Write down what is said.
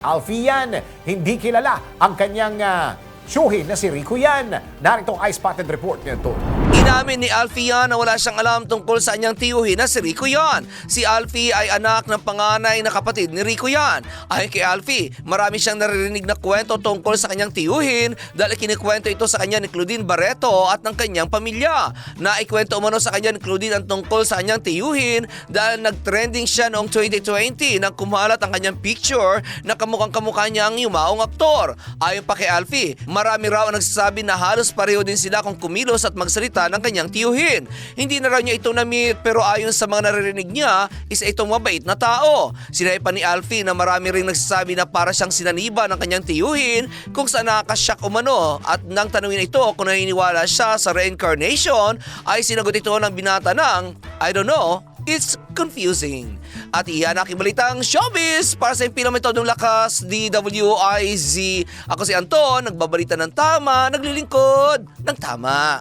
Alfian, hindi kilala ang kanyang uh, syuhin na si Rico yan. Narito ang eye-spotted report nito. Inamin ni Alfie yan na wala siyang alam tungkol sa anyang tiyuhin na si Rico yan. Si Alfie ay anak ng panganay na kapatid ni Rico yan. Ayon kay Alfie, marami siyang naririnig na kwento tungkol sa kanyang tiyuhin dahil kinikwento ito sa kanya ni Claudine Barreto at ng kanyang pamilya. Naikwento umano sa kanya ni Claudine ang tungkol sa kanyang tiyuhin dahil nag-trending siya noong 2020 nang kumalat ang kanyang picture na kamukhang kamukha niya ang yumaong aktor. Ayon pa kay Alfie, marami raw ang nagsasabi na halos pareho din sila kung kumilos at magsalita ng kanyang tiyuhin. Hindi na raw niya ito na-meet pero ayon sa mga naririnig niya, isa itong mabait na tao. Sinabi pa ni Alfie na marami ring nagsasabi na para siyang sinaniba ng kanyang tiyuhin kung saan nakakasyak umano at nang tanungin ito kung naniniwala siya sa reincarnation ay sinagot ito ng binata ng I don't know, it's confusing. At iyan aking balitang showbiz para sa impila metodong lakas DWIZ. Ako si Anton, nagbabalita ng tama, naglilingkod ng tama.